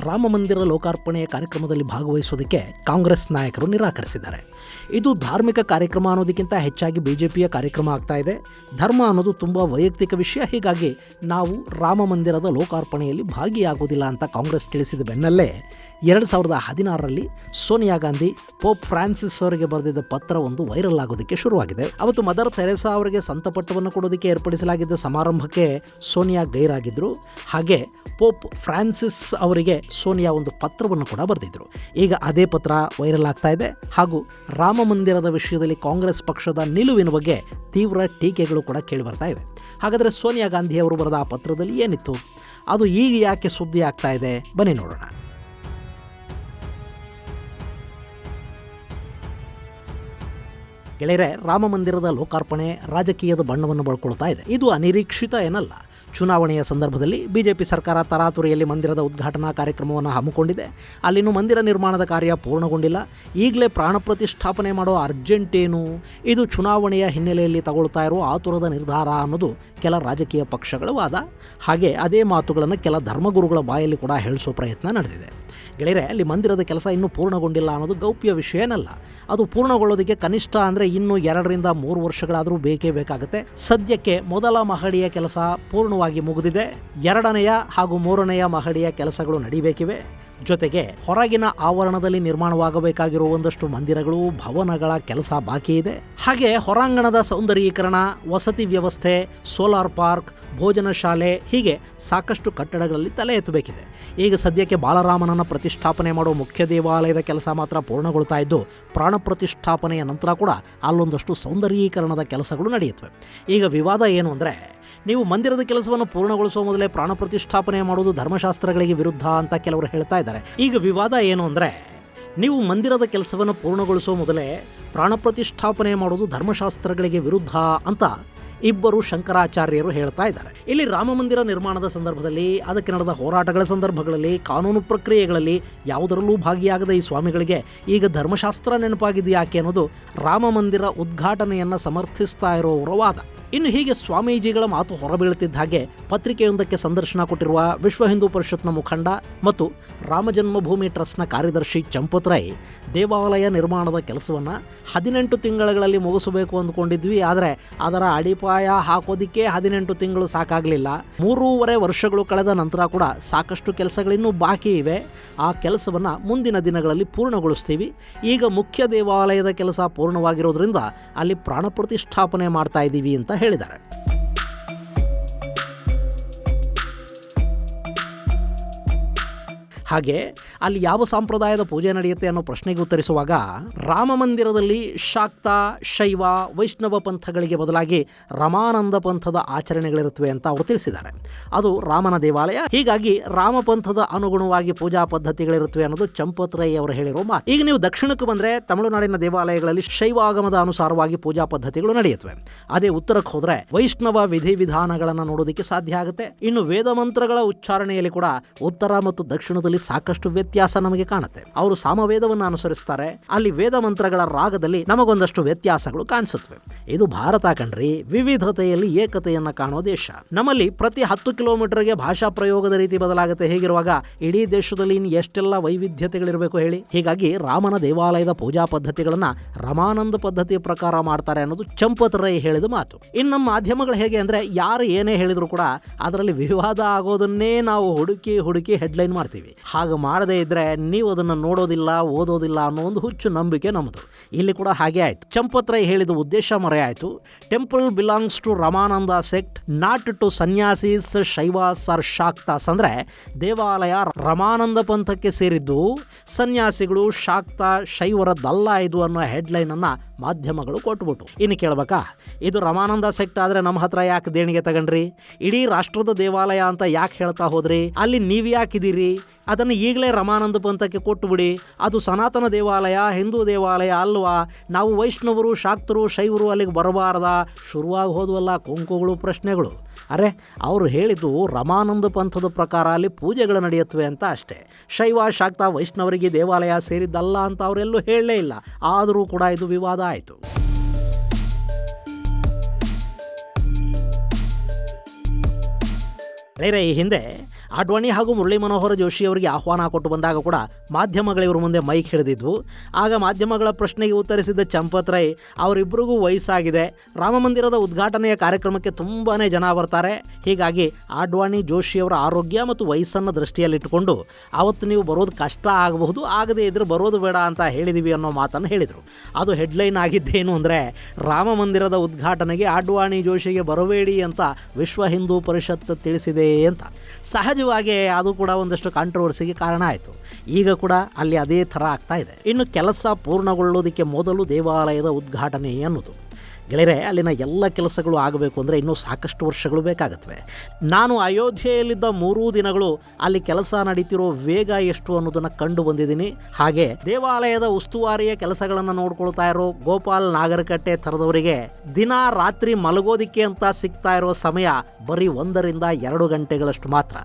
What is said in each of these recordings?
ರಾಮ ಮಂದಿರ ಲೋಕಾರ್ಪಣೆಯ ಕಾರ್ಯಕ್ರಮದಲ್ಲಿ ಭಾಗವಹಿಸುವುದಕ್ಕೆ ಕಾಂಗ್ರೆಸ್ ನಾಯಕರು ನಿರಾಕರಿಸಿದ್ದಾರೆ. ಇದು ಧಾರ್ಮಿಕ ಕಾರ್ಯಕ್ರಮ ಅನ್ನೋದಕ್ಕಿಂತ ಹೆಚ್ಚಾಗಿ ಬಿ ಜೆ ಕಾರ್ಯಕ್ರಮ ಆಗ್ತಾ ಇದೆ. ಧರ್ಮ ಅನ್ನೋದು ತುಂಬ ವೈಯಕ್ತಿಕ ವಿಷಯ. ಹೀಗಾಗಿ ನಾವು ರಾಮ ಮಂದಿರದ ಲೋಕಾರ್ಪಣೆಯಲ್ಲಿ ಭಾಗಿಯಾಗುವುದಿಲ್ಲ ಅಂತ ಕಾಂಗ್ರೆಸ್ ತಿಳಿಸಿದ ಬೆನ್ನಲ್ಲೇ ಎರಡು ಸಾವಿರದ ಹದಿನಾರರಲ್ಲಿ ಸೋನಿಯಾ ಗಾಂಧಿ ಪೋಪ್ ಫ್ರಾನ್ಸಿಸ್ ಅವರಿಗೆ ಬರೆದಿದ್ದ ಪತ್ರ ಒಂದು ವೈರಲ್ ಆಗೋದಕ್ಕೆ ಶುರುವಾಗಿದೆ. ಅವತ್ತು ಮದರ್ ತೆರೆಸಾ ಅವರಿಗೆ ಸಂತಪಟ್ಟವನ್ನು ಕೊಡೋದಕ್ಕೆ ಏರ್ಪಡಿಸಲಾಗಿದ್ದ ಸಮಾರಂಭಕ್ಕೆ ಸೋನಿಯಾ ಗೈರಾಗಿದ್ದರು ಹಾಗೆ ಪೋಪ್ ಫ್ರಾನ್ಸಿಸ್ ಅವರಿಗೆ ಸೋನಿಯಾ ಒಂದು ಪತ್ರವನ್ನು ಕೂಡ ಬರೆದಿದ್ದರು ಈಗ ಅದೇ ಪತ್ರ ವೈರಲ್ ಆಗ್ತಾ ಇದೆ ಹಾಗೂ ರಾಮ ಮಂದಿರದ ವಿಷಯದಲ್ಲಿ ಕಾಂಗ್ರೆಸ್ ಪಕ್ಷದ ನಿಲುವಿನ ಬಗ್ಗೆ ತೀವ್ರ ಟೀಕೆಗಳು ಕೂಡ ಕೇಳಿ ಬರ್ತಾ ಇವೆ. ಹಾಗಾದರೆ ಸೋನಿಯಾ ಗಾಂಧಿ ಅವರು ಬರೆದ ಆ ಪತ್ರದಲ್ಲಿ ಏನಿತ್ತು? ಅದು ಈಗ ಯಾಕೆ ಸುದ್ದಿ ಆಗ್ತಾ ಇದೆ? ಬನ್ನಿ ನೋಡೋಣ. ಗೆಳೆಯರೆ, ರಾಮ ಮಂದಿರದ ಲೋಕಾರ್ಪಣೆ ರಾಜಕೀಯದ ಬಣ್ಣವನ್ನು ಬಳ್ಕೊಳ್ತಾ ಇದೆ. ಇದು ಅನಿರೀಕ್ಷಿತ ಏನಲ್ಲ. ಚುನಾವಣೆಯ ಸಂದರ್ಭದಲ್ಲಿ ಬಿಜೆಪಿ ಸರ್ಕಾರ ತರಾತುರಿಯಲ್ಲಿ ಮಂದಿರದ ಉದ್ಘಾಟನಾ ಕಾರ್ಯಕ್ರಮವನ್ನು ಹಮ್ಮಿಕೊಂಡಿದೆ. ಅಲ್ಲಿನೂ ಮಂದಿರ ನಿರ್ಮಾಣದ ಕಾರ್ಯ ಪೂರ್ಣಗೊಂಡಿಲ್ಲ. ಈಗಲೇ ಪ್ರಾಣ ಪ್ರತಿಷ್ಠಾಪನೆ ಮಾಡೋ ಅರ್ಜೆಂಟೇನು ಇದು ಚುನಾವಣೆಯ ಹಿನ್ನೆಲೆಯಲ್ಲಿ ತಗೊಳ್ತಾ ಇರುವ ಆತುರದ ನಿರ್ಧಾರ ಅನ್ನೋದು ಕೆಲ ರಾಜಕೀಯ ಪಕ್ಷಗಳ ವಾದ. ಹಾಗೆ ಅದೇ ಮಾತುಗಳನ್ನು ಕೆಲ ಧರ್ಮಗುರುಗಳ ಬಾಯಲ್ಲಿ ಕೂಡ ಹೇಳಿಸೋ ಪ್ರಯತ್ನ ನಡೆದಿದೆ. ಗೆಳೆಯರೆ, ಅಲ್ಲಿ ಮಂದಿರದ ಕೆಲಸ ಇನ್ನೂ ಪೂರ್ಣಗೊಂಡಿಲ್ಲ ಅನ್ನೋದು ಗೌಪ್ಯ ವಿಷಯ ಏನಲ್ಲ. ಅದು ಪೂರ್ಣಗೊಳ್ಳೋದಕ್ಕೆ ಕನಿಷ್ಠ ಅಂದರೆ ಇನ್ನೂ ಎರಡರಿಂದ ಮೂರು ವರ್ಷಗಳಾದರೂ ಬೇಕೇ ಬೇಕಾಗುತ್ತೆ. ಸದ್ಯಕ್ಕೆ ಮೊದಲ ಮಹಡಿಯ ಕೆಲಸ ಪೂರ್ಣವಾಗಿ ಮುಗಿದಿದೆ. ಎರಡನೆಯ ಹಾಗೂ ಮೂರನೆಯ ಮಹಡಿಯ ಕೆಲಸಗಳು ನಡೀಬೇಕಿವೆ. ಜೊತೆಗೆ ಹೊರಗಿನ ಆವರಣದಲ್ಲಿ ನಿರ್ಮಾಣವಾಗಬೇಕಾಗಿರುವ ಒಂದಷ್ಟು ಮಂದಿರಗಳು, ಭವನಗಳ ಕೆಲಸ ಬಾಕಿ ಇದೆ. ಹಾಗೆ ಹೊರಾಂಗಣದ ಸೌಂದರ್ಯೀಕರಣ, ವಸತಿ ವ್ಯವಸ್ಥೆ, ಸೋಲಾರ್ ಪಾರ್ಕ್, ಭೋಜನ ಶಾಲೆ ಹೀಗೆ ಸಾಕಷ್ಟು ಕಟ್ಟಡಗಳಲ್ಲಿ ತಲೆ ಎತ್ತಬೇಕಿದೆ. ಈಗ ಸದ್ಯಕ್ಕೆ ಬಾಲರಾಮನನ್ನು ಪ್ರತಿಷ್ಠಾಪನೆ ಮಾಡೋ ಮುಖ್ಯ ದೇವಾಲಯದ ಕೆಲಸ ಮಾತ್ರ ಪೂರ್ಣಗೊಳ್ತಾ ಇದ್ದು, ಪ್ರಾಣ ಪ್ರತಿಷ್ಠಾಪನೆಯ ನಂತರ ಕೂಡ ಅಲ್ಲೊಂದಷ್ಟು ಸೌಂದರ್ಯೀಕರಣದ ಕೆಲಸಗಳು ನಡೆಯುತ್ತವೆ. ಈಗ ವಿವಾದ ಏನು ಅಂದರೆ ನೀವು ಮಂದಿರದ ಕೆಲಸವನ್ನು ಪೂರ್ಣಗೊಳಿಸುವ ಮೊದಲೇ ಪ್ರಾಣ ಪ್ರತಿಷ್ಠಾಪನೆ ಮಾಡುವುದು ಧರ್ಮಶಾಸ್ತ್ರಗಳಿಗೆ ವಿರುದ್ಧ ಅಂತ ಕೆಲವರು ಹೇಳ್ತಾ ಇದ್ದಾರೆ. ಈಗ ವಿವಾದ ಏನು ಅಂದರೆ, ನೀವು ಮಂದಿರದ ಕೆಲಸವನ್ನು ಪೂರ್ಣಗೊಳಿಸುವ ಮೊದಲೇ ಪ್ರಾಣ ಪ್ರತಿಷ್ಠಾಪನೆ ಮಾಡುವುದು ಧರ್ಮಶಾಸ್ತ್ರಗಳಿಗೆ ವಿರುದ್ಧ ಅಂತ ಇಬ್ಬರು ಶಂಕರಾಚಾರ್ಯರು ಹೇಳ್ತಾ ಇದ್ದಾರೆ. ಇಲ್ಲಿ ರಾಮ ಮಂದಿರ ನಿರ್ಮಾಣದ ಸಂದರ್ಭದಲ್ಲಿ, ಅದಕ್ಕೆ ನಡೆದ ಹೋರಾಟಗಳ ಸಂದರ್ಭಗಳಲ್ಲಿ, ಕಾನೂನು ಪ್ರಕ್ರಿಯೆಗಳಲ್ಲಿ ಯಾವುದರಲ್ಲೂ ಭಾಗಿಯಾಗದ ಈ ಸ್ವಾಮಿಗಳಿಗೆ ಈಗ ಧರ್ಮಶಾಸ್ತ್ರ ನೆನಪಾಗಿದೆ ಯಾಕೆ ಅನ್ನೋದು ರಾಮ ಮಂದಿರ ಉದ್ಘಾಟನೆಯನ್ನು ಸಮರ್ಥಿಸ್ತಾ ಇರೋವರ ವಾದ. ಇನ್ನು ಹೀಗೆ ಸ್ವಾಮೀಜಿಗಳ ಮಾತು ಹೊರಬೀಳುತ್ತಿದ್ದ ಹಾಗೆ ಪತ್ರಿಕೆಯೊಂದಕ್ಕೆ ಸಂದರ್ಶನ ಕೊಟ್ಟಿರುವ ವಿಶ್ವ ಹಿಂದೂ ಪರಿಷತ್ನ ಮುಖಂಡ ಮತ್ತು ರಾಮಜನ್ಮಭೂಮಿ ಟ್ರಸ್ಟ್ನ ಕಾರ್ಯದರ್ಶಿ ಚಂಪತ್ರೈ ದೇವಾಲಯ ನಿರ್ಮಾಣದ ಕೆಲಸವನ್ನು ಹದಿನೆಂಟು ತಿಂಗಳಲ್ಲಿ ಮುಗಿಸಬೇಕು ಅಂದ್ಕೊಂಡಿದ್ವಿ, ಆದರೆ ಅದರ ಅಡಿಪಾಯ ಹಾಕೋದಿಕ್ಕೆ ಹದಿನೆಂಟು ತಿಂಗಳು ಸಾಕಾಗಲಿಲ್ಲ. ಮೂರೂವರೆ ವರ್ಷಗಳು ಕಳೆದ ನಂತರ ಕೂಡ ಸಾಕಷ್ಟು ಕೆಲಸಗಳಿನ್ನೂ ಬಾಕಿ ಇವೆ. ಆ ಕೆಲಸವನ್ನು ಮುಂದಿನ ದಿನಗಳಲ್ಲಿ ಪೂರ್ಣಗೊಳಿಸ್ತೀವಿ. ಈಗ ಮುಖ್ಯ ದೇವಾಲಯದ ಕೆಲಸ ಪೂರ್ಣವಾಗಿರೋದ್ರಿಂದ ಅಲ್ಲಿ ಪ್ರಾಣ ಪ್ರತಿಷ್ಠಾಪನೆ ಮಾಡ್ತಾ ಇದ್ದೀವಿ ಅಂತ ಹೇಳಿದ್ದಾರೆ. ಹಾಗೆ ಅಲ್ಲಿ ಯಾವ ಸಂಪ್ರದಾಯದ ಪೂಜೆ ನಡೆಯುತ್ತೆ ಅನ್ನೋ ಪ್ರಶ್ನೆಗೆ ಉತ್ತರಿಸುವಾಗ ರಾಮ ಮಂದಿರದಲ್ಲಿ ಶಾಕ್ತ, ಶೈವ, ವೈಷ್ಣವ ಪಂಥಗಳಿಗೆ ಬದಲಾಗಿ ರಮಾನಂದ ಪಂಥದ ಆಚರಣೆಗಳಿರುತ್ತವೆ ಅಂತ ಅವರು ತಿಳಿಸಿದ್ದಾರೆ. ಅದು ರಾಮನ ದೇವಾಲಯ. ಹೀಗಾಗಿ ರಾಮ ಪಂಥದ ಅನುಗುಣವಾಗಿ ಪೂಜಾ ಪದ್ಧತಿಗಳಿರುತ್ತವೆ ಅನ್ನೋದು ಚಂಪತ್ರೈ ಅವರು ಹೇಳಿರುವ ಮಾತು. ಈಗ ನೀವು ದಕ್ಷಿಣಕ್ಕೆ ಬಂದರೆ ತಮಿಳುನಾಡಿನ ದೇವಾಲಯಗಳಲ್ಲಿ ಶೈವಾಗಮದ ಅನುಸಾರವಾಗಿ ಪೂಜಾ ಪದ್ಧತಿಗಳು ನಡೆಯುತ್ತವೆ. ಅದೇ ಉತ್ತರಕ್ಕೆ ಹೋದರೆ ವೈಷ್ಣವ ವಿಧಿವಿಧಾನಗಳನ್ನು ನೋಡೋದಕ್ಕೆ ಸಾಧ್ಯ ಆಗುತ್ತೆ. ಇನ್ನು ವೇದ ಮಂತ್ರಗಳ ಉಚ್ಚಾರಣೆಯಲ್ಲಿ ಕೂಡ ಉತ್ತರ ಮತ್ತು ದಕ್ಷಿಣದಲ್ಲಿ ಸಾಕಷ್ಟು ವ್ಯತ್ಯಾಸ ನಮಗೆ ಕಾಣುತ್ತೆ. ಅವರು ಸಾಮವೇದವನ್ನು ಅನುಸರಿಸ್ತಾರೆ. ಅಲ್ಲಿ ವೇದ ಮಂತ್ರಗಳ ರಾಗದಲ್ಲಿ ನಮಗೊಂದಷ್ಟು ವ್ಯತ್ಯಾಸಗಳು ಕಾಣಿಸುತ್ತವೆ. ಇದು ಭಾರತ ಕಣ್ರಿ, ವಿವಿಧತೆಯಲ್ಲಿ ಏಕತೆಯನ್ನು ಕಾಣೋ ದೇಶ. ನಮ್ಮಲ್ಲಿ ಪ್ರತಿ ಹತ್ತು ಕಿಲೋಮೀಟರ್ಗೆ ಭಾಷಾ ಪ್ರಯೋಗದ ರೀತಿ ಬದಲಾಗುತ್ತೆ. ಹೇಗಿರುವಾಗ? ಇಡೀ ದೇಶದಲ್ಲಿ ಇನ್ನು ಎಷ್ಟೆಲ್ಲ ವೈವಿಧ್ಯತೆಗಳಿರಬೇಕು ಹೇಳಿ? ಹೀಗಾಗಿ ರಾಮನ ದೇವಾಲಯದ ಪೂಜಾ ಪದ್ಧತಿಗಳನ್ನ ರಮಾನಂದ ಪದ್ಧತಿ ಪ್ರಕಾರ ಮಾಡ್ತಾರೆ ಅನ್ನೋದು ಚಂಪತರೈ ಹೇಳಿದ ಮಾತು. ಇನ್ನು ನಮ್ಮ ಮಾಧ್ಯಮಗಳು ಹೇಗೆ ಅಂದ್ರೆ, ಯಾರು ಏನೇ ಹೇಳಿದ್ರು ಕೂಡ ಅದರಲ್ಲಿ ವಿವಾದ ಆಗೋದನ್ನೇ ನಾವು ಹುಡುಕಿ ಹುಡುಕಿ ಹೆಡ್ಲೈನ್ ಮಾಡ್ತೀವಿ. ಹಾಗೆ ಮಾಡದೇ ಇದ್ದರೆ ನೀವು ಅದನ್ನು ನೋಡೋದಿಲ್ಲ, ಓದೋದಿಲ್ಲ ಅನ್ನೋ ಒಂದು ಹುಚ್ಚು ನಂಬಿಕೆ ನಮ್ಮದು. ಇಲ್ಲಿ ಕೂಡ ಹಾಗೆ ಆಯ್ತು. ಚಂಪತ್ರೈ ಹೇಳಿದ ಉದ್ದೇಶ ಮರೆಯಾಯಿತು. Temple belongs to Ramananda sect not to sanyasis Shaivas or Shaktas ಅಂದ್ರೆ ದೇವಾಲಯ ರಮಾನಂದ ಪಂಥಕ್ಕೆ ಸೇರಿದ್ದು, ಸನ್ಯಾಸಿಗಳು ಶಾಕ್ತ ಶೈವರದ್ದಲ್ಲ ಇದು ಅನ್ನೋ ಹೆಡ್ಲೈನನ್ನು ಮಾಧ್ಯಮಗಳು ಕೊಟ್ಬಿಟ್ಟು ಇನ್ನು ಕೇಳ್ಬೇಕಾ? ಇದು ರಮಾನಂದ ಸೆಕ್ಟ್ ಆದ್ರೆ ನಮ್ಮ ಹತ್ರ ಯಾಕೆ ದೇಣಿಗೆ ತಗೊಂಡ್ರಿ? ಇಡೀ ರಾಷ್ಟ್ರದ ದೇವಾಲಯ ಅಂತ ಯಾಕೆ ಹೇಳ್ತಾ ಹೋದ್ರಿ? ಅಲ್ಲಿ ನೀವು ಯಾಕಿದ್ದೀರಿ? ಅದನ್ನು ಈಗಲೇ ರಮಾನಂದ ಪಂಥಕ್ಕೆ ಕೊಟ್ಟುಬಿಡಿ. ಅದು ಸನಾತನ ದೇವಾಲಯ, ಹಿಂದೂ ದೇವಾಲಯ ಅಲ್ವಾ? ನಾವು ವೈಷ್ಣವರು, ಶಾಕ್ತರು, ಶೈವರು ಅಲ್ಲಿಗೆ ಬರಬಾರ್ದ. ಶುರುವಾಗಿ ಹೋದವಲ್ಲ ಕುಂಕುಗಳು ಪ್ರಶ್ನೆಗಳು. ಅರೆ, ಅವರು ಹೇಳಿದ್ದು ರಮಾನಂದ ಪಂಥದ ಪ್ರಕಾರ ಅಲ್ಲಿ ಪೂಜೆಗಳು ನಡೆಯುತ್ತವೆ ಅಂತ ಅಷ್ಟೇ. ಶೈವ, ಶಾಕ್ತ, ವೈಷ್ಣವರಿಗೆ ದೇವಾಲಯ ಸೇರಿದ್ದಲ್ಲ ಅಂತ ಅವರೆಲ್ಲೂ ಹೇಳಲೇ ಇಲ್ಲ. ಆದರೂ ಕೂಡ ಇದು ವಿವಾದ ಆಯಿತು. ಬೇರೆ ಈ ಹಿಂದೆ ಆಡ್ವಾಣಿ ಹಾಗೂ ಮುರಳಿ ಮನೋಹರ ಜೋಶಿ ಅವರಿಗೆ ಆಹ್ವಾನ ಕೊಟ್ಟು ಬಂದಾಗ ಕೂಡ ಮಾಧ್ಯಮಗಳು ಇವ್ರ ಮುಂದೆ ಮೈಕ್ ಹಿಡಿದಿದ್ವು. ಆಗ ಮಾಧ್ಯಮಗಳ ಪ್ರಶ್ನೆಗೆ ಉತ್ತರಿಸಿದ್ದ ಚಂಪತ್ ರೈ ಅವರಿಬ್ಬರಿಗೂ ವಯಸ್ಸಾಗಿದೆ. ರಾಮ ಮಂದಿರದ ಉದ್ಘಾಟನೆಯ ಕಾರ್ಯಕ್ರಮಕ್ಕೆ ತುಂಬಾ ಜನ ಬರ್ತಾರೆ. ಹೀಗಾಗಿ ಆಡ್ವಾಣಿ ಜೋಶಿಯವರ ಆರೋಗ್ಯ ಮತ್ತು ವಯಸ್ಸನ್ನು ದೃಷ್ಟಿಯಲ್ಲಿಟ್ಟುಕೊಂಡು ಅವತ್ತು ನೀವು ಬರೋದು ಕಷ್ಟ ಆಗಬಹುದು, ಆಗದೇ ಇದ್ರೆ ಬರೋದು ಬೇಡ ಅಂತ ಹೇಳಿದೀವಿ ಅನ್ನೋ ಮಾತನ್ನು ಹೇಳಿದರು. ಅದು ಹೆಡ್ಲೈನ್ ಆಗಿದ್ದೇನು ಅಂದರೆ ರಾಮ ಮಂದಿರದ ಉದ್ಘಾಟನೆಗೆ ಆಡ್ವಾಣಿ ಜೋಶಿಗೆ ಬರಬೇಡಿ ಅಂತ ವಿಶ್ವ ಹಿಂದೂ ಪರಿಷತ್ ತಿಳಿಸಿದೆ ಅಂತ. ಸಹಜವಾಗಿ ಅದು ಕೂಡ ಒಂದಷ್ಟು ಕಾಂಟ್ರವರ್ಸಿಗೆ ಕಾರಣ ಆಯಿತು. ಈಗ ಕೂಡ ಅಲ್ಲಿ ಅದೇ ಥರ ಆಗ್ತಾ ಇದೆ. ಇನ್ನು ಕೆಲಸ ಪೂರ್ಣಗೊಳ್ಳೋದಕ್ಕೆ ಮೊದಲು ದೇವಾಲಯದ ಉದ್ಘಾಟನೆ ಅನ್ನೋದು. ಗೆಳೆಯರೆ, ಅಲ್ಲಿನ ಎಲ್ಲ ಕೆಲಸಗಳು ಆಗಬೇಕು ಅಂದರೆ ಇನ್ನೂ ಸಾಕಷ್ಟು ವರ್ಷಗಳು ಬೇಕಾಗುತ್ತವೆ. ನಾನು ಅಯೋಧ್ಯೆಯಲ್ಲಿದ್ದ ಮೂರೂ ದಿನಗಳು ಅಲ್ಲಿ ಕೆಲಸ ನಡೀತಿರೋ ವೇಗ ಎಷ್ಟು ಅನ್ನೋದನ್ನು ಕಂಡು ಬಂದಿದ್ದೀನಿ. ಹಾಗೆ ದೇವಾಲಯದ ಉಸ್ತುವಾರಿಯ ಕೆಲಸಗಳನ್ನು ನೋಡ್ಕೊಳ್ತಾ ಇರೋ ಗೋಪಾಲ್ ನಾಗರಕಟ್ಟೆ ಥರದವರಿಗೆ ದಿನ ರಾತ್ರಿ ಮಲಗೋದಿಕ್ಕೆ ಅಂತ ಸಿಗ್ತಾ ಇರೋ ಸಮಯ ಬರೀ ಒಂದರಿಂದ ಎರಡು ಗಂಟೆಗಳಷ್ಟು ಮಾತ್ರ.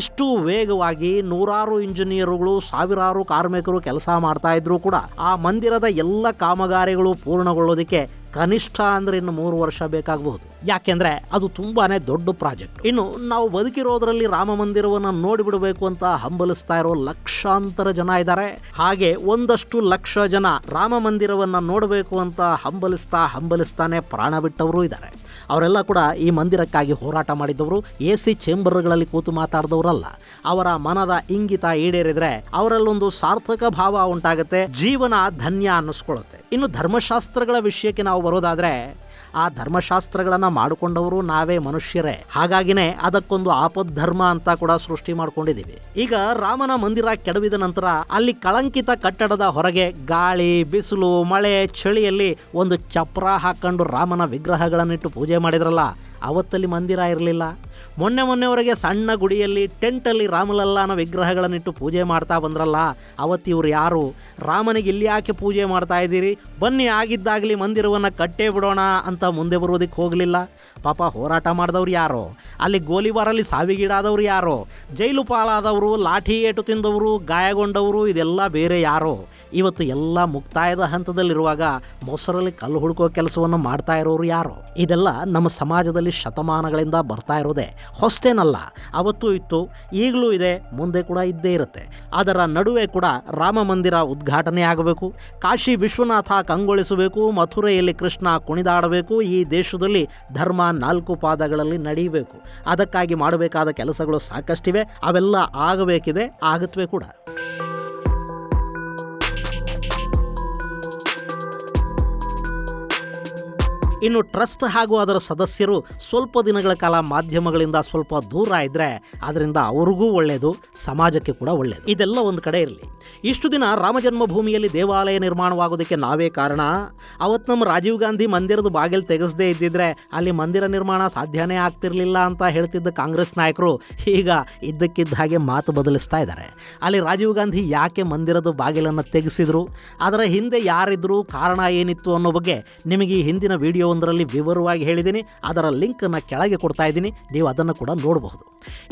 ಇಷ್ಟು ವೇಗವಾಗಿ ನೂರಾರು ಇಂಜಿನಿಯರುಗಳು, ಸಾವಿರಾರು ಕಾರ್ಮಿಕರು ಕೆಲಸ ಮಾಡ್ತಾ ಇದ್ರು ಕೂಡ ಆ ಮಂದಿರದ ಎಲ್ಲ ಕಾಮಗಾರಿಗಳು ಪೂರ್ಣಗೊಳ್ಳೋದಕ್ಕೆ ಕನಿಷ್ಠ ಅಂದ್ರೆ ಇನ್ನು ಮೂರು ವರ್ಷ ಬೇಕಾಗಬಹುದು ಯಾಕೆಂದ್ರೆ ಅದು ತುಂಬಾನೇ ದೊಡ್ಡ ಪ್ರಾಜೆಕ್ಟ್. ಇನ್ನು ನಾವು ಬದುಕಿರೋದ್ರಲ್ಲಿ ರಾಮ ಮಂದಿರವನ್ನು ನೋಡಿಬಿಡಬೇಕು ಅಂತ ಹಂಬಲಿಸ್ತಾ ಇರೋ ಲಕ್ಷಾಂತರ ಜನ ಇದ್ದಾರೆ. ಹಾಗೆ ಒಂದಷ್ಟು ಲಕ್ಷ ಜನ ರಾಮ ಮಂದಿರವನ್ನು ನೋಡಬೇಕು ಅಂತ ಹಂಬಲಿಸ್ತಾ ಹಂಬಲಿಸ್ತಾನೆ ಪ್ರಾಣ ಬಿಟ್ಟವರು ಇದ್ದಾರೆ. ಅವರೆಲ್ಲ ಕೂಡ ಈ ಮಂದಿರಕ್ಕಾಗಿ ಹೋರಾಟ ಮಾಡಿದವರು, ಎ ಸಿ ಚೇಂಬರ್ಗಳಲ್ಲಿ ಕೂತು ಮಾತಾಡಿದವರಲ್ಲ. ಅವರ ಮನದ ಇಂಗಿತ ಈಡೇರಿದ್ರೆ ಅವರಲ್ಲೊಂದು ಸಾರ್ಥಕ ಭಾವ ಉಂಟಾಗುತ್ತೆ, ಜೀವನ ಧನ್ಯ ಅನ್ನಿಸ್ಕೊಳ್ಳುತ್ತೆ. ಇನ್ನು ಧರ್ಮಶಾಸ್ತ್ರಗಳ ವಿಷಯಕ್ಕೆ ನಾವು ಬರೋದಾದ್ರೆ ಆ ಧರ್ಮಶಾಸ್ತ್ರಗಳನ್ನು ಮಾಡಿಕೊಂಡವರು ನಾವೇ ಮನುಷ್ಯರೇ. ಹಾಗಾಗಿನೇ ಅದಕ್ಕೊಂದು ಆಪದ್ ಧರ್ಮ ಅಂತ ಕೂಡ ಸೃಷ್ಟಿ ಮಾಡ್ಕೊಂಡಿದ್ದೀವಿ. ಈಗ ರಾಮನ ಮಂದಿರ ಕೆಡವಿದ ನಂತರ ಅಲ್ಲಿ ಕಳಂಕಿತ ಕಟ್ಟಡದ ಹೊರಗೆ ಗಾಳಿ, ಬಿಸಿಲು, ಮಳೆ, ಚಳಿಯಲ್ಲಿ ಒಂದು ಚಪ್ರ ಹಾಕೊಂಡು ರಾಮನ ವಿಗ್ರಹಗಳನ್ನಿಟ್ಟು ಪೂಜೆ ಮಾಡಿದ್ರಲ್ಲ, ಅವತ್ತಲ್ಲಿ ಮಂದಿರ ಇರಲಿಲ್ಲ. ಮೊನ್ನೆ ಮೊನ್ನೆವರೆಗೆ ಸಣ್ಣ ಗುಡಿಯಲ್ಲಿ ಟೆಂಟಲ್ಲಿ ರಾಮಲಲ್ಲಾನ ವಿಗ್ರಹಗಳನ್ನಿಟ್ಟು ಪೂಜೆ ಮಾಡ್ತಾ ಬಂದ್ರಲ್ಲ ಅವತ್ತಿವ್ರು ಯಾರು? ರಾಮನಿಗೆ ಇಲ್ಲಿ ಯಾಕೆ ಪೂಜೆ ಮಾಡ್ತಾ ಇದ್ದೀರಿ? ಬನ್ನಿ, ಆಗಿದ್ದಾಗಲಿ ಮಂದಿರವನ್ನು ಕಟ್ಟೇ ಬಿಡೋಣ ಅಂತ ಮುಂದೆ ಬರೋದಕ್ಕೆ ಹೋಗಲಿಲ್ಲ. ಪಾಪ ಹೋರಾಟ ಮಾಡಿದವ್ರು ಯಾರೋ? ಅಲ್ಲಿ ಗೋಲಿಬಾರಲ್ಲಿ ಸಾವಿಗೀಡಾದವ್ರು ಯಾರೋ? ಜೈಲು ಪಾಲಾದವರು, ಲಾಠಿ ಏಟು ತಿಂದವರು, ಗಾಯಗೊಂಡವರು, ಇದೆಲ್ಲ ಬೇರೆ ಯಾರೋ? ಇವತ್ತು ಎಲ್ಲ ಮುಕ್ತಾಯದ ಹಂತದಲ್ಲಿರುವಾಗ ಮೊಸರಲ್ಲಿ ಕಲ್ಲು ಹುಡುಕೋ ಕೆಲಸವನ್ನು ಮಾಡ್ತಾ ಇರೋರು ಯಾರೋ? ಇದೆಲ್ಲ ನಮ್ಮ ಸಮಾಜದಲ್ಲಿ ಶತಮಾನಗಳಿಂದ ಬರ್ತಾ ಇರೋದೇ. ಹೊಸ್ತೇನಲ್ಲ. ಅವತ್ತೂ ಇತ್ತು, ಈಗಲೂ ಇದೆ, ಮುಂದೆ ಕೂಡ ಇದ್ದೇ ಇರುತ್ತೆ. ಅದರ ನಡುವೆ ಕೂಡ ರಾಮ ಮಂದಿರ ಉದ್ಘಾಟನೆ ಆಗಬೇಕು. ಕಾಶಿ ವಿಶ್ವನಾಥ ಕಂಗೊಳಿಸಬೇಕು, ಮಥುರೆಯಲ್ಲಿ ಕೃಷ್ಣ ಕುಣಿದಾಡಬೇಕು, ಈ ದೇಶದಲ್ಲಿ ಧರ್ಮ ನಾಲ್ಕು ಪಾದಗಳಲ್ಲಿ ನಡೆಯಬೇಕು. ಅದಕ್ಕಾಗಿ ಮಾಡಬೇಕಾದ ಕೆಲಸಗಳು ಸಾಕಷ್ಟಿವೆ, ಅವೆಲ್ಲ ಆಗಬೇಕಿದೆ ಆಗತ್ವೆ ಕೂಡ. ಇನ್ನು ಟ್ರಸ್ಟ್ ಹಾಗೂ ಅದರ ಸದಸ್ಯರು ಸ್ವಲ್ಪ ದಿನಗಳ ಕಾಲ ಮಾಧ್ಯಮಗಳಿಂದ ಸ್ವಲ್ಪ ದೂರ ಇದ್ದರೆ ಅದರಿಂದ ಅವ್ರಿಗೂ ಒಳ್ಳೆಯದು ಸಮಾಜಕ್ಕೆ ಕೂಡ ಒಳ್ಳೆಯದು ಇದೆಲ್ಲ ಒಂದು ಕಡೆ ಇರಲಿ. ಇಷ್ಟು ದಿನ ರಾಮ ಜನ್ಮಭೂಮಿಯಲ್ಲಿ ದೇವಾಲಯ ನಿರ್ಮಾಣವಾಗೋದಕ್ಕೆ ನಾವೇ ಕಾರಣ? ಅವತ್ತು ನಮ್ಮ ರಾಜೀವ್ ಗಾಂಧಿ ಮಂದಿರದ ಬಾಗಿಲು ತೆಗೆಸದೇ ಇದ್ದಿದ್ರೆ ಅಲ್ಲಿ ಮಂದಿರ ನಿರ್ಮಾಣ ಸಾಧ್ಯನೇ ಆಗ್ತಿರಲಿಲ್ಲ ಅಂತ ಹೇಳ್ತಿದ್ದ ಕಾಂಗ್ರೆಸ್ ನಾಯಕರು ಈಗ ಇದ್ದಕ್ಕಿದ್ದ ಹಾಗೆ ಮಾತು ಬದಲಿಸ್ತಾ ಇದ್ದಾರೆ. ಅಲ್ಲಿ ರಾಜೀವ್ ಗಾಂಧಿ ಯಾಕೆ ಮಂದಿರದ ಬಾಗಿಲನ್ನು ತೆಗೆಸಿದ್ರು? ಅದರ ಹಿಂದೆ ಯಾರಿದ್ರು ಕಾರಣ ಏನಿತ್ತು ಅನ್ನೋ ಬಗ್ಗೆ ನಿಮಗೆ ಈ ಹಿಂದಿನ ವಿಡಿಯೋ ಒಂದರಲ್ಲಿ ವಿವರವಾಗಿ ಹೇಳಿದ್ದೀನಿ ಅದರ ಲಿಂಕನ್ನು ಕೆಳಗೆ ಕೊಡ್ತಾ ಇದ್ದೀನಿ ನೀವು ಅದನ್ನು ಕೂಡ ನೋಡಬಹುದು.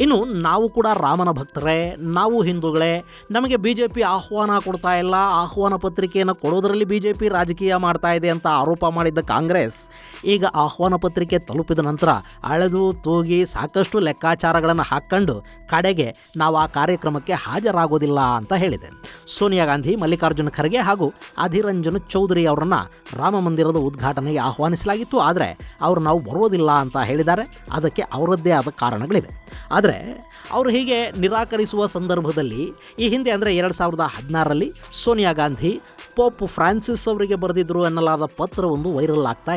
ಇನ್ನು ನಾವು ಕೂಡ ರಾಮನ ಭಕ್ತರೇ, ನಾವು ಹಿಂದೂಗಳೇ, ನಮಗೆ ಬಿ ಜೆ ಪಿ ಆಹ್ವಾನ ಕೊಡ್ತಾ ಇಲ್ಲ, ಆಹ್ವಾನ ಪತ್ರಿಕೆಯನ್ನು ಕೊಡೋದರಲ್ಲಿ ಬಿ ಜೆ ಪಿ ರಾಜಕೀಯ ಮಾಡ್ತಾ ಇದೆ ಅಂತ ಆರೋಪ ಮಾಡಿದ್ದ ಕಾಂಗ್ರೆಸ್, ಈಗ ಆಹ್ವಾನ ಪತ್ರಿಕೆ ತಲುಪಿದ ನಂತರ ಅಳೆದು, ತೂಗಿ ಸಾಕಷ್ಟು ಲೆಕ್ಕಾಚಾರಗಳನ್ನು ಹಾಕ್ಕೊಂಡು ಕಡೆಗೆ ನಾವು ಆ ಕಾರ್ಯಕ್ರಮಕ್ಕೆ ಹಾಜರಾಗೋದಿಲ್ಲ ಅಂತ ಹೇಳಿದೆ. ಸೋನಿಯಾ ಗಾಂಧಿ, ಮಲ್ಲಿಕಾರ್ಜುನ ಖರ್ಗೆ ಹಾಗೂ ಅಧಿರಂಜನ್ ಚೌಧರಿ ಅವರನ್ನು ರಾಮ ಮಂದಿರದ ಉದ್ಘಾಟನೆಗೆ ಆಹ್ವಾನಿಸಲಾಗಿತ್ತು, ಆದರೆ ಅವರು ನಾವು ಬರೋದಿಲ್ಲ ಅಂತ ಹೇಳಿದ್ದಾರೆ. ಅದಕ್ಕೆ ಅವರದ್ದೇ ಆದ ಕಾರಣಗಳಿವೆ. ಆದರೆ ಅವರು ಹೀಗೆ ನಿರಾಕರಿಸುವ ಸಂದರ್ಭದಲ್ಲಿ ಈ ಹಿಂದೆ ಅಂದರೆ ಎರಡು ಸಾವಿರದ ಹದಿನಾರರಲ್ಲಿ ಸೋನಿಯಾ ಗಾಂಧಿ ಪೋಪ್ ಫ್ರಾನ್ಸಿಸ್ ಅವರಿಗೆ ಬರೆದಿದ್ದರು ಎನ್ನಲಾದ ಪತ್ರವೊಂದು ವೈರಲ್ ಆಗ್ತಾ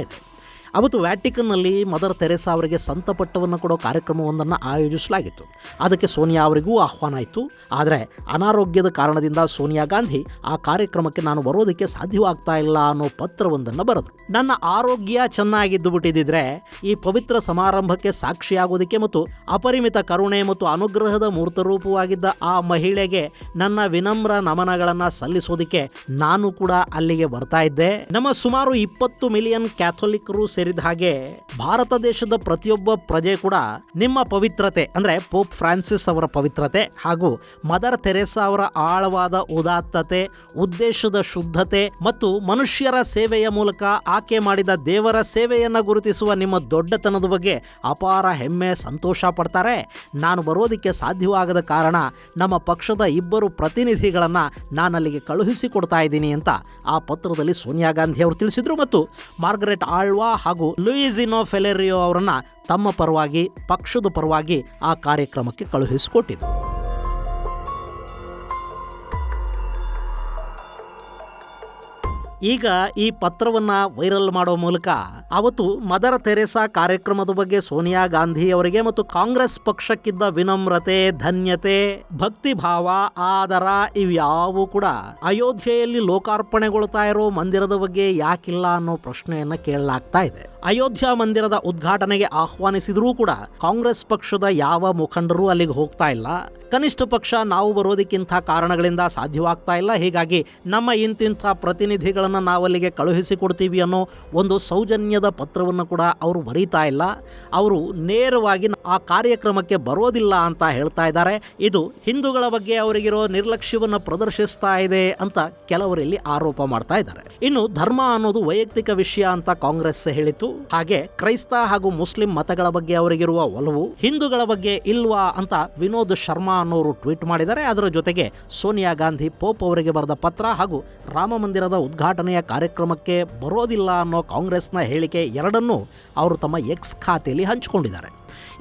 ಅವತ್ತು ವ್ಯಾಟಿಕನ್ನಲ್ಲಿ ಮದರ್ ತೆರೆಸಾ ಅವರಿಗೆ ಸಂತಪಟ್ಟವನ್ನು ಕೊಡೋ ಕಾರ್ಯಕ್ರಮವೊಂದನ್ನು ಆಯೋಜಿಸಲಾಗಿತ್ತು. ಅದಕ್ಕೆ ಸೋನಿಯಾ ಅವರಿಗೂ ಆಹ್ವಾನ ಇತ್ತು ಆದರೆ ಅನಾರೋಗ್ಯದ ಕಾರಣದಿಂದ ಸೋನಿಯಾ ಗಾಂಧಿ ಆ ಕಾರ್ಯಕ್ರಮಕ್ಕೆ ನಾನು ಬರೋದಕ್ಕೆ ಸಾಧ್ಯವಾಗ್ತಾ ಇಲ್ಲ ಅನ್ನೋ ಪತ್ರವೊಂದನ್ನು ಬರೆದರು ನನ್ನ ಆರೋಗ್ಯ ಚೆನ್ನಾಗಿದ್ದು ಬಿಟ್ಟಿದ್ದಿದ್ರೆ ಈ ಪವಿತ್ರ ಸಮಾರಂಭಕ್ಕೆ ಸಾಕ್ಷಿಯಾಗೋದಕ್ಕೆ ಮತ್ತು ಅಪರಿಮಿತ ಕರುಣೆ ಮತ್ತು ಅನುಗ್ರಹದ ಮೂರ್ತರೂಪವಾಗಿದ್ದ ಆ ಮಹಿಳೆಗೆ ನನ್ನ ವಿನಮ್ರ ನಮನಗಳನ್ನು ಸಲ್ಲಿಸೋದಕ್ಕೆ ನಾನು ಕೂಡ ಅಲ್ಲಿಗೆ ಬರ್ತಾ ಇದ್ದೆ. ನಮ್ಮ ಸುಮಾರು ಇಪ್ಪತ್ತು ಮಿಲಿಯನ್ ಕ್ಯಾಥೋಲಿಕರು ಸೇರಿದ ಹಾಗೆ ಭಾರತ ದೇಶದ ಪ್ರತಿಯೊಬ್ಬ ಪ್ರಜೆ ಕೂಡ ನಿಮ್ಮ ಪವಿತ್ರತೆ, ಅಂದ್ರೆ ಪೋಪ್ ಫ್ರಾನ್ಸಿಸ್ ಅವರ ಪವಿತ್ರತೆ ಹಾಗೂ ಮದರ್ ತೆರೇಸಾ ಅವರ ಆಳವಾದ ಉದಾತ್ತತೆ, ಉದ್ದೇಶದ ಶುದ್ಧತೆ ಮತ್ತು ಮನುಷ್ಯರ ಸೇವೆಯ ಮೂಲಕ ಆಕೆ ಮಾಡಿದ ದೇವರ ಸೇವೆಯನ್ನ ಗುರುತಿಸುವ ನಿಮ್ಮ ದೊಡ್ಡತನದ ಬಗ್ಗೆ ಅಪಾರ ಹೆಮ್ಮೆ, ಸಂತೋಷ ಪಡ್ತಾರೆ. ನಾನು ಬರೋದಕ್ಕೆ ಸಾಧ್ಯವಾಗದ ಕಾರಣ ನಮ್ಮ ಪಕ್ಷದ ಇಬ್ಬರು ಪ್ರತಿನಿಧಿಗಳನ್ನ ನಾನು ಅಲ್ಲಿಗೆ ಕಳುಹಿಸಿಕೊಡ್ತಾ ಇದ್ದೀನಿ ಅಂತ ಆ ಪತ್ರದಲ್ಲಿ ಸೋನಿಯಾ ಗಾಂಧಿ ಅವರು ತಿಳಿಸಿದ್ರು. ಮತ್ತು ಮಾರ್ಗರೆಟ್ ಆಳ್ವಾ ಹಾಗೂ ಲೂಯಿಸಿನೋ ಫೆಲೆರಿಯೋ ಅವರನ್ನ ತಮ್ಮ ಪರವಾಗಿ ಪಕ್ಷದ ಪರವಾಗಿ ಆ ಕಾರ್ಯಕ್ರಮಕ್ಕೆ ಕಳುಹಿಸಿಕೊಟ್ಟಿದ್ರು ಈಗ ಈ ಪತ್ರವನ್ನ ವೈರಲ್ ಮಾಡುವ ಮೂಲಕ ಅವತ್ತು ಮದರ್ ತೆರೆಸಾ ಕಾರ್ಯಕ್ರಮದ ಬಗ್ಗೆ ಸೋನಿಯಾ ಗಾಂಧಿ ಅವರಿಗೆ ಮತ್ತು ಕಾಂಗ್ರೆಸ್ ಪಕ್ಷಕ್ಕಿದ್ದ ವಿನಮ್ರತೆ, ಧನ್ಯತೆ ಭಕ್ತಿ ಭಾವ ಆದರ ಇವ್ಯಾವು ಕೂಡ ಅಯೋಧ್ಯೆಯಲ್ಲಿ ಲೋಕಾರ್ಪಣೆಗೊಳ್ತಾ ಇರೋ ಮಂದಿರದ ಬಗ್ಗೆ ಯಾಕಿಲ್ಲ ಅನ್ನೋ ಪ್ರಶ್ನೆಯನ್ನ ಕೇಳಲಾಗ್ತಾ ಇದೆ. ಅಯೋಧ್ಯ ಮಂದಿರದ ಉದ್ಘಾಟನೆಗೆ ಆಹ್ವಾನಿಸಿದ್ರೂ ಕೂಡ ಕಾಂಗ್ರೆಸ್ ಪಕ್ಷದ ಯಾವ ಮುಖಂಡರು ಅಲ್ಲಿಗೆ ಹೋಗ್ತಾ ಇಲ್ಲ. ಕನಿಷ್ಠ ಪಕ್ಷ ನಾವು ಬರೋದಕ್ಕಿಂತ ಕಾರಣಗಳಿಂದ ಸಾಧ್ಯವಾಗ್ತಾ ಇಲ್ಲ. ಹೀಗಾಗಿ ನಮ್ಮ ಇಂತಿಂಥ ಪ್ರತಿನಿಧಿಗಳನ್ನು ನಾವು ಅಲ್ಲಿಗೆ ಕಳುಹಿಸಿಕೊಡ್ತೀವಿ ಅನ್ನೋ ಒಂದು ಸೌಜನ್ಯದ ಪತ್ರವನ್ನು ಕೂಡ ಅವರು ಬರೀತಾ ಇಲ್ಲ. ಅವರು ನೇರವಾಗಿ ಆ ಕಾರ್ಯಕ್ರಮಕ್ಕೆ ಬರೋದಿಲ್ಲ ಅಂತ ಹೇಳ್ತಾ ಇದ್ದಾರೆ. ಇದು ಹಿಂದೂಗಳ ಬಗ್ಗೆ ಅವರಿಗಿರೋ ನಿರ್ಲಕ್ಷ್ಯವನ್ನು ಪ್ರದರ್ಶಿಸ್ತಾ ಇದೆ ಅಂತ ಕೆಲವರಲ್ಲಿ ಆರೋಪ ಮಾಡ್ತಾ ಇದ್ದಾರೆ. ಇನ್ನು ಧರ್ಮ ಅನ್ನೋದು ವೈಯಕ್ತಿಕ ವಿಷಯ ಅಂತ ಕಾಂಗ್ರೆಸ್ ಹೇಳಿತು ಹಾಗೆ ಕ್ರೈಸ್ತ ಹಾಗೂ ಮುಸ್ಲಿಂ ಮತಗಳ ಬಗ್ಗೆ ಅವರಿಗಿರುವ ಒಲವು ಹಿಂದೂಗಳ ಬಗ್ಗೆ ಇಲ್ವಾ ಅಂತ ವಿನೋದ್ ಶರ್ಮಾ ಅನ್ನೋರು ಟ್ವೀಟ್ ಮಾಡಿದ್ದಾರೆ. ಅದರ ಜೊತೆಗೆ ಸೋನಿಯಾ ಗಾಂಧಿ ಪೋಪ್ ಅವರಿಗೆ ಬರೆದ ಪತ್ರ ಹಾಗೂ ರಾಮ ಮಂದಿರದ ಉದ್ಘಾಟನೆಯ ಕಾರ್ಯಕ್ರಮಕ್ಕೆ ಬರೋದಿಲ್ಲ ಅನ್ನೋ ಕಾಂಗ್ರೆಸ್ನ ಹೇಳಿಕೆ ಎರಡನ್ನೂ ಅವರು ತಮ್ಮ ಎಕ್ಸ್ ಖಾತೆಯಲ್ಲಿ ಹಂಚಿಕೊಂಡಿದ್ದಾರೆ.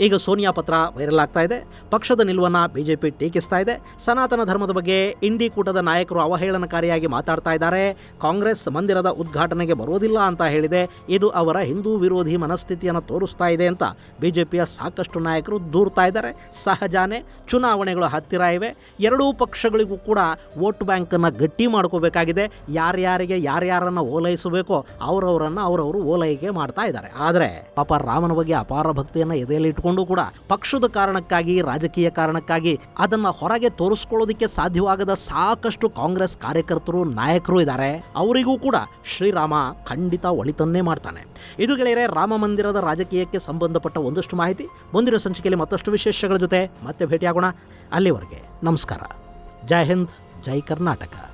ಈಗ ಸೋನಿಯಾ ಪತ್ರ ವೈರಲ್ ಆಗ್ತಾ ಇದೆ. ಪಕ್ಷದ ನಿಲುವನ್ನು ಬಿಜೆಪಿ ಟೀಕಿಸ್ತಾ ಇದೆ. ಸನಾತನ ಧರ್ಮದ ಬಗ್ಗೆ ಇಂಡಿ ಕೂಟದ ನಾಯಕರು ಅವಹೇಳನಕಾರಿಯಾಗಿ ಮಾತಾಡ್ತಾ ಇದ್ದಾರೆ. ಕಾಂಗ್ರೆಸ್ ಮಂದಿರದ ಉದ್ಘಾಟನೆಗೆ ಬರೋದಿಲ್ಲ ಅಂತ ಹೇಳಿದೆ. ಇದು ಅವರ ಹಿಂದೂ ವಿರೋಧಿ ಮನಸ್ಥಿತಿಯನ್ನು ತೋರಿಸ್ತಾ ಇದೆ ಅಂತ ಬಿಜೆಪಿಯ ಸಾಕಷ್ಟು ನಾಯಕರು ದೂರ್ತಾ ಇದ್ದಾರೆ. ಸಹಜಾನೆ ಚುನಾವಣೆಗಳು ಹತ್ತಿರ ಇವೆ. ಎರಡೂ ಪಕ್ಷಗಳಿಗೂ ಕೂಡ ವೋಟ್ ಬ್ಯಾಂಕನ್ನು ಗಟ್ಟಿ ಮಾಡ್ಕೋಬೇಕಾಗಿದೆ. ಯಾರ್ಯಾರಿಗೆ ಯಾರ್ಯಾರನ್ನು ಓಲೈಸಬೇಕೋ ಅವರವರನ್ನು ಅವರವರು ಓಲೈಕೆ ಮಾಡ್ತಾ ಇದ್ದಾರೆ. ಆದರೆ ಪಾಪ ರಾಮನ ಬಗ್ಗೆ ಅಪಾರ ಭಕ್ತಿಯನ್ನು ಎದೆಯಲ್ಲಿ ಇಟ್ಕೊಂಡು ಕೂಡ ಪಕ್ಷದ ಕಾರಣಕ್ಕಾಗಿ, ರಾಜಕೀಯ ಕಾರಣಕ್ಕಾಗಿ ಅದನ್ನ ಹೊರಗೆ ತೋರಿಸ್ಕೊಳ್ಳೋದಕ್ಕೆ ಸಾಧ್ಯವಾಗದ ಸಾಕಷ್ಟು ಕಾಂಗ್ರೆಸ್ ಕಾರ್ಯಕರ್ತರು, ನಾಯಕರು ಇದ್ದಾರೆ. ಅವರಿಗೂ ಕೂಡ ಶ್ರೀರಾಮ ಖಂಡಿತ ಒಳಿತನ್ನೇ ಮಾಡ್ತಾನೆ. ಇದು ಗೆಳೆಯರೆ, ರಾಮ ಮಂದಿರದ ರಾಜಕೀಯಕ್ಕೆ ಸಂಬಂಧಪಟ್ಟ ಒಂದಷ್ಟು ಮಾಹಿತಿ. ಮುಂದಿನ ಸಂಚಿಕೆಯಲ್ಲಿ ಮತ್ತಷ್ಟು ವಿಶೇಷಗಳ ಜೊತೆ ಮತ್ತೆ ಭೇಟಿಯಾಗೋಣ. ಅಲ್ಲಿವರೆಗೆ ನಮಸ್ಕಾರ. ಜೈ ಹಿಂದ್, ಜೈ ಕರ್ನಾಟಕ.